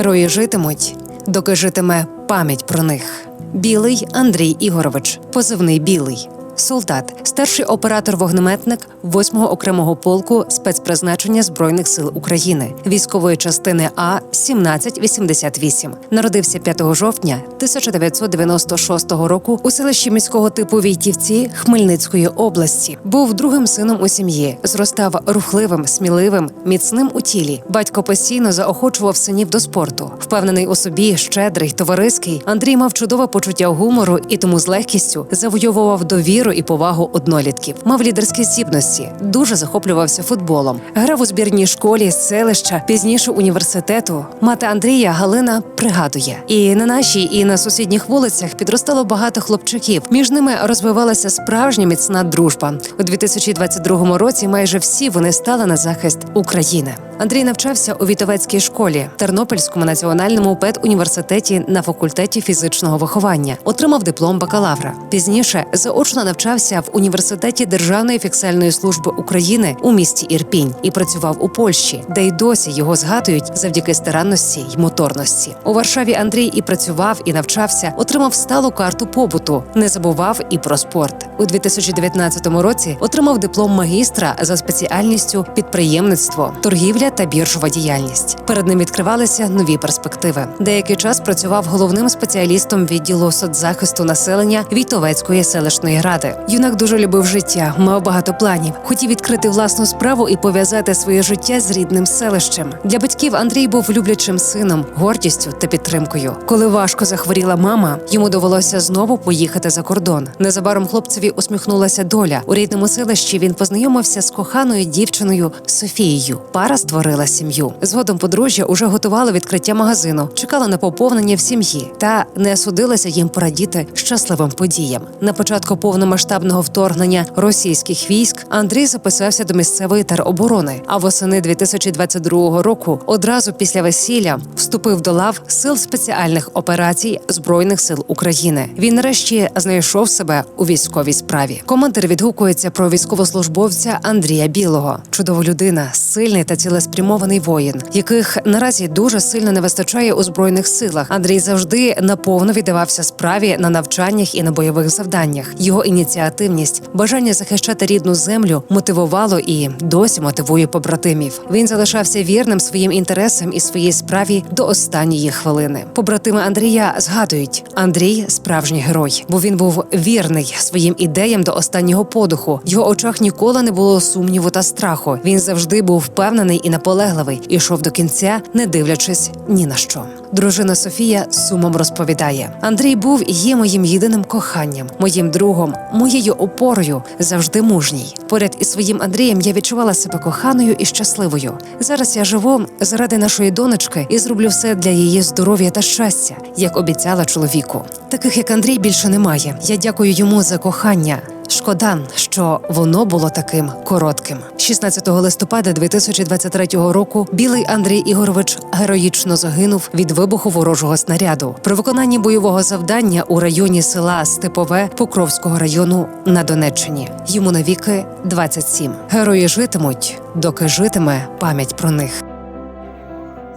Герої житимуть, доки житиме пам'ять про них. Білий Андрій Ігорович, позивний білий. Солдат, старший оператор-вогнеметник 8-го окремого полку спецпризначення Збройних сил України, військової частини А 1788. Народився 5 жовтня 1996 року у селищі міського типу Війтівці Хмельницької області. Був другим сином у сім'ї. Зростав рухливим, сміливим, міцним у тілі. Батько постійно заохочував синів до спорту. Впевнений у собі, щедрий, товариський. Андрій мав чудове почуття гумору і тому з легкістю завойовував довіру і повагу однолітків. Мав лідерські здібності, дуже захоплювався футболом. Грав у збірній школі, селища, пізніше університету. Мати Андрія Галина пригадує: і на нашій, і на сусідніх вулицях підростало багато хлопчиків. Між ними розвивалася справжня міцна дружба. У 2022 році майже всі вони стали на захист України. Андрій навчався у Вітовецькій школі, Тернопільському національному педуніверситеті на факультеті фізичного виховання, отримав диплом бакалавра. Пізніше заочно навчався в університеті Державної фіксальної служби України у місті Ірпінь і працював у Польщі, де й досі його згадують завдяки старанності й моторності. У Варшаві Андрій і працював, і навчався, отримав сталу карту побуту, не забував і про спорт. У 2019 році отримав диплом магістра за спеціальністю підприємництво, торгівля та біржова діяльність. Перед ним відкривалися нові перспективи. Деякий час працював головним спеціалістом відділу соцзахисту населення Вітовецької селищної ради. Юнак дуже любив життя, мав багато планів, хотів відкрити власну справу і пов'язати своє життя з рідним селищем. Для батьків Андрій був люблячим сином, гордістю та підтримкою. Коли важко захворіла мама, йому довелося знову поїхати за кордон. Незабаром хлопцеві усміхнулася доля. У рідному селищі він познайомився з коханою дівчиною Софією. Пара створила сім'ю. Згодом подружжя уже готувало відкриття магазину, чекала на поповнення в сім'ї та не судилася їм порадіти щасливим подіям. На початку повномасштабного вторгнення російських військ Андрій записався до місцевої тероборони. А восени 2022 року, одразу після весілля, вступив до лав сил спеціальних операцій збройних сил України. Він нарешті знайшов себе у військовій справі. Командир відгукується про військовослужбовця Андрія Білого, чудова людина, сильний та цілеспрямований воїн, яких наразі дуже сильно не вистачає у збройних силах. Андрій завжди наповно віддавався справі на навчаннях і на бойових завданнях. Його ініціативність, бажання захищати рідну землю мотивувало і досі мотивує побратимів. Він залишався вірним своїм інтересам і своїй справі до останньої хвилини. Побратими Андрія згадують: Андрій справжній герой, бо він був вірний своїм ідеям до останнього подуху. В його очах ніколи не було сумніву та страху. Він завжди був впевнений і наполегливий, ішов до кінця, не дивлячись ні на що. Дружина Софія сумом розповідає: Андрій був і є моїм єдиним коханням, моїм другом, моєю опорою, завжди мужній. Поряд із своїм Андрієм я відчувала себе коханою і щасливою. Зараз я живу заради нашої донечки і зроблю все для її здоров'я та щастя, як обіцяла чоловіку. Таких як Андрій більше немає. Я дякую йому за кохання. Шкода, що воно було таким коротким. 16 листопада 2023 року білий Андрій Ігорович героїчно загинув від вибуху ворожого снаряду при виконанні бойового завдання у районі села Степове Покровського району на Донеччині. Йому навіки 27. Герої житимуть, доки житиме пам'ять про них.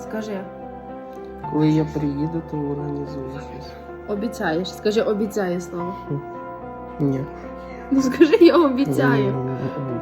Скажи, Коли я приїду, то організую щось. обіцяєш. Скажи, обіцяє слово. Ні. Ну скажи, я обіцяю. М,